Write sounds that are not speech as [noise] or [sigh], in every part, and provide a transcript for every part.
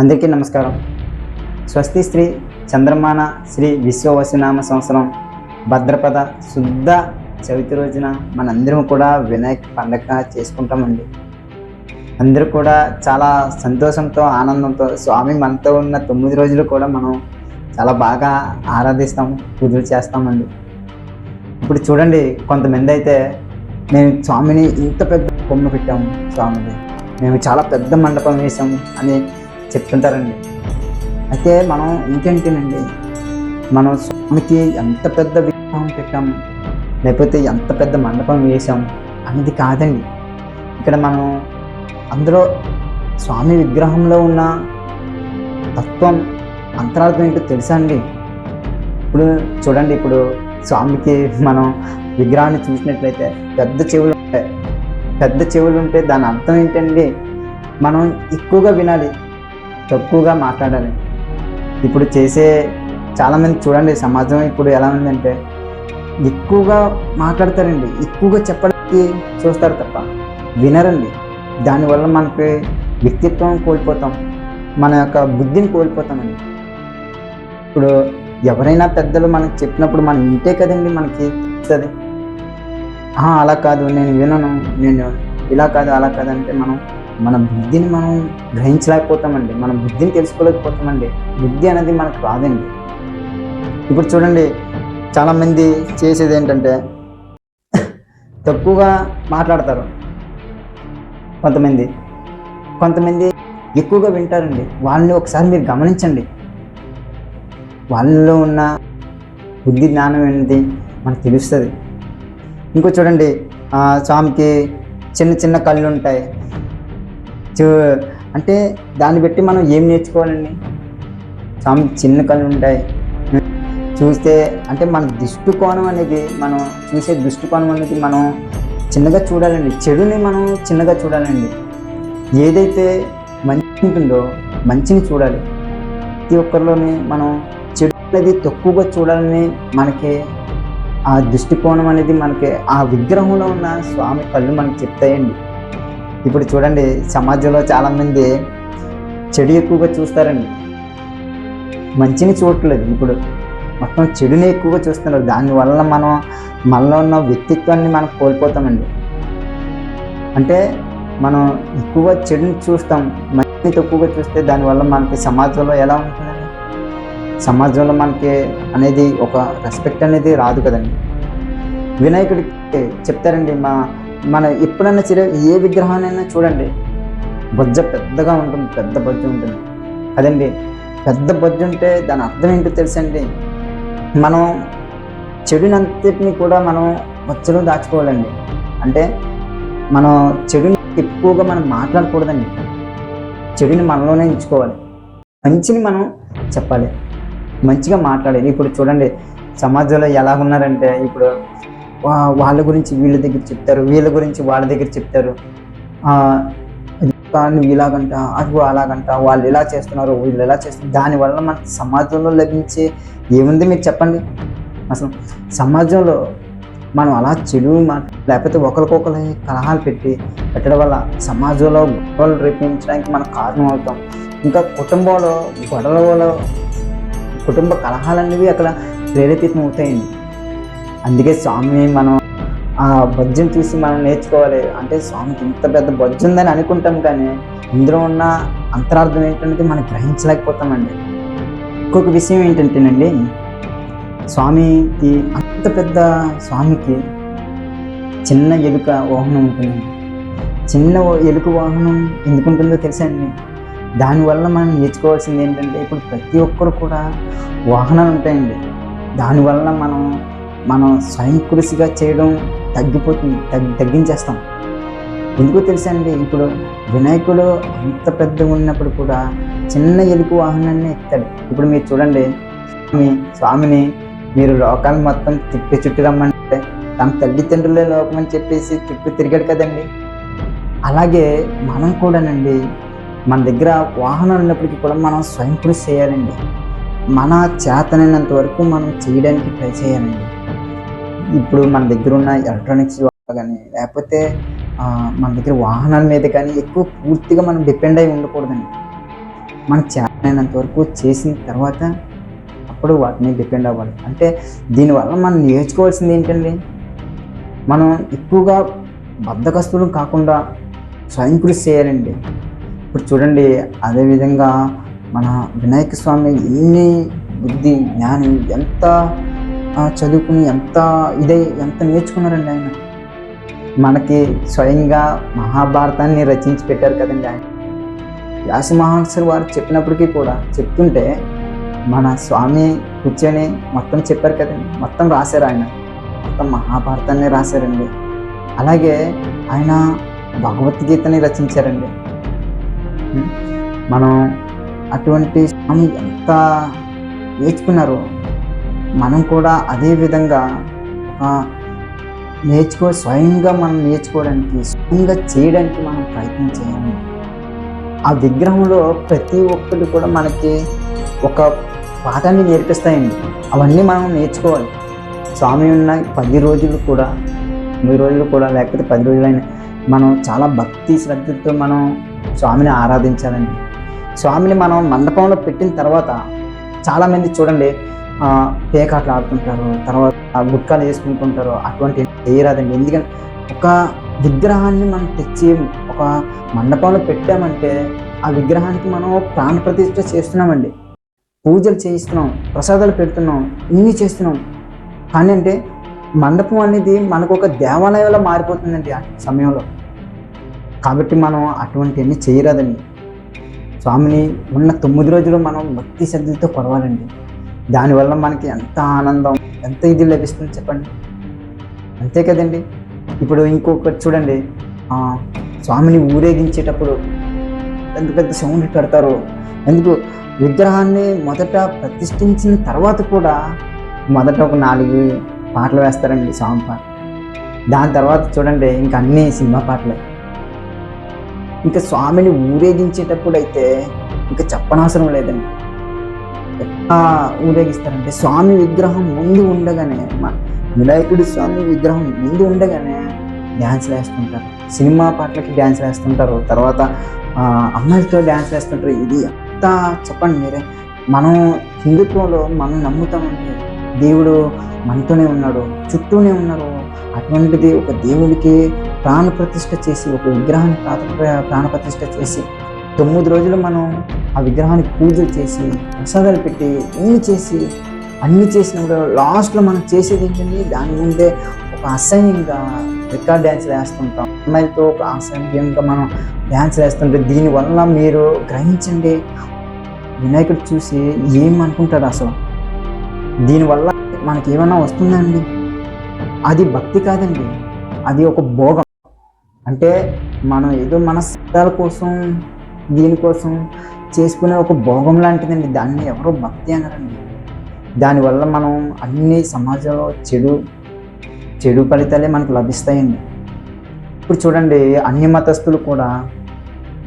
అందరికీ నమస్కారం. స్వస్తి శ్రీ చంద్రమాన శ్రీ విశ్వవసునామ సంవత్సరం భద్రపద శుద్ధ చవితి రోజున మనందరం కూడా వినాయక పండగ చేసుకుంటామండి. అందరూ కూడా చాలా సంతోషంతో ఆనందంతో స్వామి మనతో ఉన్న తొమ్మిది రోజులు కూడా మనం చాలా బాగా ఆరాధిస్తాం పూజలు చేస్తామండి. ఇప్పుడు చూడండి కొంతమంది అయితే మేము స్వామిని ఇంత పెద్ద బొమ్మ పెట్టాము స్వామిని. మేము చాలా పెద్ద మండపం వేసాము అని చెప్తుంటారండి. అయితే మనం ఇంకేంటేనండి మనం స్వామికి ఎంత పెద్ద విగ్రహం పెట్టాం లేకపోతే ఎంత పెద్ద మండపం వేసాం అనేది కాదండి. ఇక్కడ మనం అందులో స్వామి విగ్రహంలో ఉన్న తత్వం అంతరార్థం ఏంటో తెలుసా అండి? ఇప్పుడు చూడండి ఇప్పుడు స్వామికి మనం విగ్రహాన్ని చూసినట్లయితే పెద్ద చెవులు ఉంటాయి. పెద్ద చెవులు ఉంటే దాని అర్థం ఏంటండి మనం ఎక్కువగా వినాలి. తక్కువగా మాట్లాడాలి. ఇప్పుడు చేసే చాలామంది చూడండి సమాజం ఇప్పుడు ఎలా ఉందంటే ఎక్కువగా మాట్లాడతారండి. ఎక్కువగా చెప్పడానికి చూస్తారు తప్ప వినరండి. దానివల్ల మనకి వ్యక్తిత్వం కోల్పోతాం. మన యొక్క బుద్ధిని కోల్పోతామండి. ఇప్పుడు ఎవరైనా పెద్దలు మనకి చెప్పినప్పుడు మనం ఇంటే కదండి మనకి వస్తుంది అలా కాదు నేను వినను నేను ఇలా కాదు అలా కాదు అంటే మనం మన బుద్ధిని మనం గ్రహించలేకపోతామండి. మన బుద్ధిని తెలుసుకోలేకపోతామండి. బుద్ధి అనేది మనకు రాదండి. ఇప్పుడు చూడండి చాలామంది చేసేది ఏంటంటే తక్కువగా మాట్లాడతారు కొంతమంది. కొంతమంది ఎక్కువగా వింటారండి. వాళ్ళని ఒకసారి మీరు గమనించండి. వాళ్ళలో ఉన్న బుద్ధి జ్ఞానం అనేది మనకు తెలుస్తుంది. ఇంకో చూడండి ఆ, స్వామికి చిన్న చిన్న కళ్ళు ఉంటాయి. అంటే దాన్ని బట్టి మనం ఏం నేర్చుకోవాలండి? స్వామి చిన్న కళ్ళు ఉంటాయి. చూస్తే అంటే మన దృష్టికోణం అనేది మనం చూసే దృష్టికోణం అనేది మనం చిన్నగా చూడాలండి. చెడుని మనం చిన్నగా చూడాలండి. ఏదైతే మంచి ఉంటుందో మంచిని చూడాలి. ప్రతి ఒక్కరిలోని మనం చెడు అనేది తక్కువగా చూడాలని మనకి ఆ దృష్టికోణం అనేది మనకి ఆ విగ్రహంలో ఉన్న స్వామి కళ్ళు మనకి చెప్తాయండి. ఇప్పుడు చూడండి సమాజంలో చాలామంది చెడు ఎక్కువగా చూస్తారండి. మంచిని చూడట్లేదు ఇప్పుడు. మొత్తం చెడుని ఎక్కువగా చూస్తున్నారు. దానివల్ల మనం మనలో ఉన్న వ్యక్తిత్వాన్ని మనం కోల్పోతామండి. అంటే మనం ఎక్కువ చెడుని చూస్తాం. మంచిని తక్కువగా చూస్తే దానివల్ల మనకి సమాజంలో ఎలా ఉంటుందండి? సమాజంలో మనకి అనేది ఒక రెస్పెక్ట్ అనేది రాదు కదండి. వినాయకుడికి చెప్తారండి మా మన ఎప్పుడైనా సరే ఏ విగ్రహాన్నైనా చూడండి. బొజ్జ పెద్దగా ఉంటుంది పెద్ద బొజ్జ ఉంటుంది. అదండి పెద్ద బొజ్జ ఉంటే దాని అర్థం ఏంటో తెలుసండి? మనం చెడునంతటిని కూడా మనం బొచ్చలో దాచుకోవాలండి. అంటే మనం చెడుని ఎక్కువగా మనం మాట్లాడకూడదండి. చెడుని మనలోనే ఉంచుకోవాలి. మంచిని మనం చెప్పాలి. మంచిగా మాట్లాడాలి. ఇప్పుడు చూడండి సమాజంలో ఎలా ఉన్నారంటే ఇప్పుడు వాళ్ళ గురించి వీళ్ళ దగ్గర చెప్తారు వీళ్ళ గురించి వాళ్ళ దగ్గర చెప్తారు. కానీ నువ్వు ఇలాగంట అది అలాగంట వాళ్ళు ఇలా చేస్తున్నారు వీళ్ళు ఎలా చేస్తున్నారు. దానివల్ల మన సమాజంలో లభించే ఏముంది మీరు చెప్పండి. అసలు సమాజంలో మనం అలా చెడు మాట లేకపోతే ఒకరికొకరి కలహాలు పెట్టి పెట్టడం వల్ల సమాజంలో గొడవలు రేపించడానికి మనం కారణం అవుతాం. ఇంకా కుటుంబంలో గొడవలు కుటుంబ కలహాలనేవి అక్కడ ప్రేరేపితం అవుతాయండి అందుకే స్వామిని మనం ఆ భజ్యం చూసి మనం నేర్చుకోవాలి. అంటే స్వామికి ఇంత పెద్ద బొజ్జ ఉందని అనుకుంటాం కానీ ఇందులో ఉన్న అంతరార్థం ఏంటంటే మనం గ్రహించలేకపోతామండి. ఇంకొక విషయం ఏంటంటేనండి స్వామికి అంత పెద్ద స్వామికి చిన్న ఎలుక వాహనం ఉంటుంది చిన్న ఎలుక వాహనం ఎందుకు ఉంటుందో తెలుసా అండి? దానివల్ల మనం నేర్చుకోవాల్సింది ఏంటంటే ఇప్పుడు ప్రతి ఒక్కరు కూడా వాహనాలు ఉంటాయండి. దానివల్ల మనం మనం స్వయంకృషిగా చేయడం తగ్గిపోతుంది తగ్గి తగ్గించేస్తాం. ఎందుకు తెలుసా అండి ఇప్పుడు వినాయకుడు అంత పెద్దగా ఉన్నప్పుడు కూడా చిన్న ఎలుక వాహనాన్ని ఎత్తాడు. ఇప్పుడు మీరు చూడండి స్వామి స్వామిని మీరు లోకాన్ని మొత్తం తిప్పి చుట్టి రమ్మంటే తమ తల్లిదండ్రులే లోకం అని చెప్పేసి తిప్పి తిరిగాడు కదండి. అలాగే మనం కూడానండి మన దగ్గర వాహనాలు ఉన్నప్పటికీ కూడా మనం స్వయం కృషి చేయాలండి. మన చేతనైనంత వరకు మనం చేయడానికి ట్రై చేయాలండి. ఇప్పుడు మన దగ్గర ఉన్న ఎలక్ట్రానిక్స్ కానీ లేకపోతే మన దగ్గర వాహనాల మీద కానీ ఎక్కువ పూర్తిగా మనం డిపెండ్ అయి ఉండకూడదండి. మనం చేతనైనంత వరకు చేసిన తర్వాత అప్పుడు వాటిని డిపెండ్ అవ్వాలి. అంటే దీనివల్ల మనం నేర్చుకోవాల్సింది ఏంటండి? మనం ఎక్కువగా బద్ధకస్తులు కాకుండా స్వయం కృషి చేయాలండి. ఇప్పుడు చూడండి అదేవిధంగా మన వినాయక స్వామి ఎన్ని బుద్ధి జ్ఞానం ఎంత చదువుకుని ఎంత ఇదే ఎంత నేర్చుకున్నారండి ఆయన? మనకి స్వయంగా మహాభారతాన్ని రచించి పెట్టారు కదండి ఆయన. వ్యాస మహర్షి వారు చెప్పినప్పటికీ కూడా చెప్తుంటే మన స్వామి కూర్చొని మొత్తం చెప్పారు కదండి. మొత్తం రాశారు ఆయన. మొత్తం మహాభారతాన్ని రాశారండి. అలాగే ఆయన భగవద్గీతని రచించారండి. మనం అటువంటి స్వామి ఎంత నేర్చుకున్నారు మనం కూడా అదే విధంగా నేర్చుకో స్వయంగా మనం నేర్చుకోవడానికి స్వయంగా చేయడానికి మనం ప్రయత్నం చేయాలి. ఆ విగ్రహంలో ప్రతి ఒక్కటి కూడా మనకి ఒక పాఠాన్ని నేర్పిస్తాయండి. అవన్నీ మనం నేర్చుకోవాలి. స్వామి ఉన్న పది రోజులు కూడా తొమ్మిది రోజులు కూడా లేకపోతే పది రోజులైనా మనం చాలా భక్తి శ్రద్ధతో మనం స్వామిని ఆరాధించాలండి. స్వామిని మనం మండపంలో పెట్టిన తర్వాత చాలామంది చూడండి పేకాట్లు ఆడుకుంటారు తర్వాత ఆ గుట్కాలు వేసుకుంటుంటారు అటువంటి చేయరాదండి ఎందుకంటే ఒక విగ్రహాన్ని మనం తెచ్చి ఒక మండపంలో పెట్టామంటే ఆ విగ్రహానికి మనం ప్రాణ ప్రతిష్ఠ చేస్తున్నామండి. పూజలు చేయిస్తున్నాం ప్రసాదాలు పెడుతున్నాం ఇన్ని చేస్తున్నాం. కానీ అంటే మండపం అనేది మనకు ఒక దేవాలయంలో మారిపోతుందండి ఆ సమయంలో. కాబట్టి మనం అటువంటివన్నీ చేయరాదండి. స్వామిని ఉన్న తొమ్మిది రోజులు మనం భక్తి శ్రద్ధలతో కొడవాలండి దానివల్ల మనకి ఎంత ఆనందం ఎంత ఇది లభిస్తుంది చెప్పండి? అంతే కదండి. ఇప్పుడు ఇంకొకటి చూడండి. స్వామిని ఊరేగించేటప్పుడు పెద్ద పెద్ద సౌండ్లు పెడతారు. ఎందుకు? విగ్రహాన్ని మొదట ప్రతిష్ఠించిన తర్వాత కూడా మొదట ఒక నాలుగు పాటలు వేస్తారండి స్వామి పాట దాని తర్వాత చూడండి ఇంకా అన్ని సినిమా పాటలే. ఇంకా స్వామిని ఊరేగించేటప్పుడు అయితే ఇంకా చెప్పనవసరం లేదండి. ఊరేగిస్తారంటే స్వామి విగ్రహం ముందు ఉండగానే వినాయకుడి స్వామి విగ్రహం ముందు ఉండగానే డ్యాన్స్ వేస్తుంటారు సినిమా పాటలకి డ్యాన్స్ వేస్తుంటారు తర్వాత అమ్మాయిలతో డ్యాన్స్ వేస్తుంటారు ఇది ఎంత చెప్పండి మీరే. మనం హిందుత్వంలో మనం నమ్ముతామండి. దేవుడు మనతోనే ఉన్నాడు చుట్టూనే ఉన్నారు. అటువంటిది ఒక దేవుడికి ప్రాణ ప్రతిష్ఠ చేసి ఒక విగ్రహాన్ని ప్రాణ- ప్రాణ ప్రతిష్ఠ చేసి తొమ్మిది రోజులు మనం ఆ విగ్రహానికి పూజలు చేసి ప్రసాదాలు పెట్టి అన్ని చేసి అన్ని చేసినప్పుడు లాస్ట్లో మనం చేసేది ఏంటంటే దాని ముందే ఒక అసహ్యంగా రికార్డ్ డ్యాన్స్ వేస్తుంటాం. అమ్మాయిలతో ఒక అసహ్యంగా మనం డ్యాన్స్ వేస్తుంటే దీనివల్ల మీరు గ్రహించండి. వినాయకుడు చూసి ఏం అసలు? దీనివల్ల మనకి ఏమైనా వస్తుందండి అది భక్తి కాదండి. అది ఒక భోగం. అంటే మనం ఏదో మన కోసం దీనికోసం చేసుకునే ఒక భోగం లాంటిదండి. దాన్ని ఎవరో భక్తి అనరండి. దానివల్ల మనం అన్ని సమాజంలో చెడు చెడు ఫలితాలే మనకు లభిస్తాయండి. ఇప్పుడు చూడండి అన్ని మతస్థులు కూడా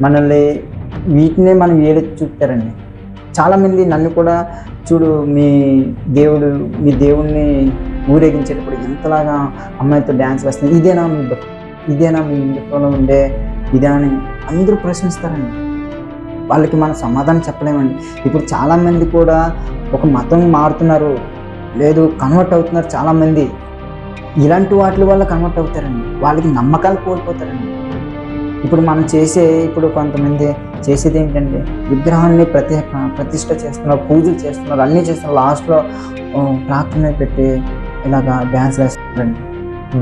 మనల్ని వీటినే మనం ఏలెత్తి చూపుతారండి? చాలామంది నన్ను కూడా చూడు మీ దేవుడు మీ దేవుణ్ణి ఊరేగించేటప్పుడు ఎంతలాగా అమ్మాయితో డ్యాన్స్ వేస్తుంది ఇదేనా మీ ఇదేనా మీ హిందుత్వంలో ఉండే ఇదే అని అందరూ ప్రశ్నిస్తారండి. వాళ్ళకి మనం సమాధానం చెప్పలేమండి. ఇప్పుడు చాలామంది కూడా ఒక మతం మారుతున్నారు. లేదు కన్వర్ట్ అవుతున్నారు చాలామంది. ఇలాంటి వాటి వల్ల కన్వర్ట్ అవుతారండి. వాళ్ళకి నమ్మకాలు కోల్పోతారండి. ఇప్పుడు మనం చేసే ఇప్పుడు కొంతమంది చేసేది ఏంటంటే విగ్రహాన్ని ప్రతి ప్రతిష్ట చేస్తున్నారు పూజలు చేస్తున్నారు అన్నీ చేస్తున్నారు. లాస్ట్లో ప్రార్థన పెట్టి ఇలాగా డ్యాన్స్ వేస్తున్నారండి.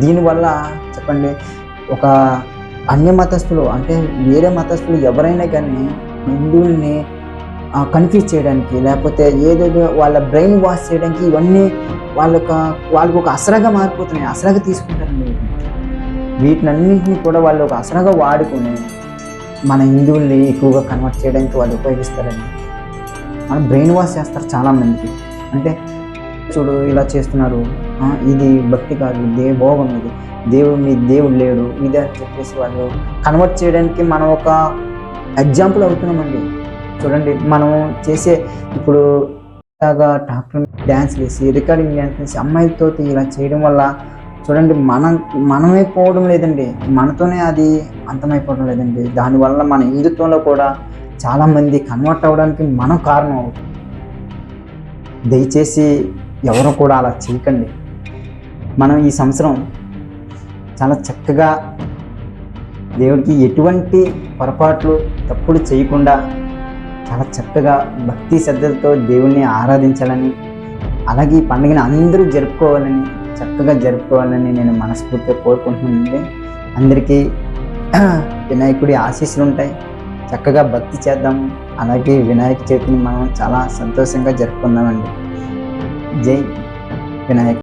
దీనివల్ల చెప్పండి ఒక అన్య మతస్థులు అంటే వేరే మతస్థులు ఎవరైనా కానీ హిందువుల్ని కన్ఫ్యూజ్ చేయడానికి లేకపోతే ఏదేదో వాళ్ళ బ్రెయిన్ వాష్ చేయడానికి ఇవన్నీ వాళ్ళొక వాళ్ళకు ఒక అసరగా మారిపోతున్నాయి అసరగా తీసుకుంటారండి వీటిని వీటినన్నింటినీ కూడా వాళ్ళు ఒక అసరగా వాడుకొని మన హిందువుల్ని ఎక్కువగా కన్వర్ట్ చేయడానికి వాళ్ళు ఉపయోగిస్తారండి మన బ్రెయిన్ వాష్ చేస్తారు చాలామందికి. అంటే చూడు ఇలా చేస్తున్నారు ఇది భక్తి కాదు దే భోగం ఇది. దేవుడు మీ దేవుడు లేడు ఇది అని చెప్పేసి వాళ్ళు కన్వర్ట్ చేయడానికి మనం ఒక ఎగ్జాంపుల్ అవుతున్నామండి చూడండి మనం చేసే ఇప్పుడు ఇలాగా ట్రాక్టర్ డ్యాన్స్ వేసి రికార్డింగ్ డ్యాన్స్ వేసి అమ్మాయిలతో ఇలా చేయడం వల్ల చూడండి మనం మనమే పోవడం లేదండి. మనతోనే అది అంతమైపోవడం లేదండి. దానివల్ల మన హిందుత్వంలో కూడా చాలామంది కన్వర్ట్ అవ్వడానికి మనం కారణం అవుతుంది దయచేసి ఎవరు కూడా అలా చేయకండి. మనం ఈ సంవత్సరం చాలా చక్కగా దేవుడికి ఎటువంటి పొరపాట్లు తప్పులు చేయకుండా చాలా చక్కగా భక్తి శ్రద్ధలతో దేవుణ్ణి ఆరాధించాలని అలాగే ఈ పండుగని అందరూ జరుపుకోవాలని చక్కగా జరుపుకోవాలని నేను మనస్ఫూర్తిగా కోరుకుంటున్నానండి. అందరికీ [clears throat] వినాయకుడి ఆశీస్సులు ఉంటాయి. చక్కగా భక్తి చేద్దాం. అలాగే వినాయక చవితిని మనం చాలా సంతోషంగా జరుపుకుందామండి. జై వినాయక్.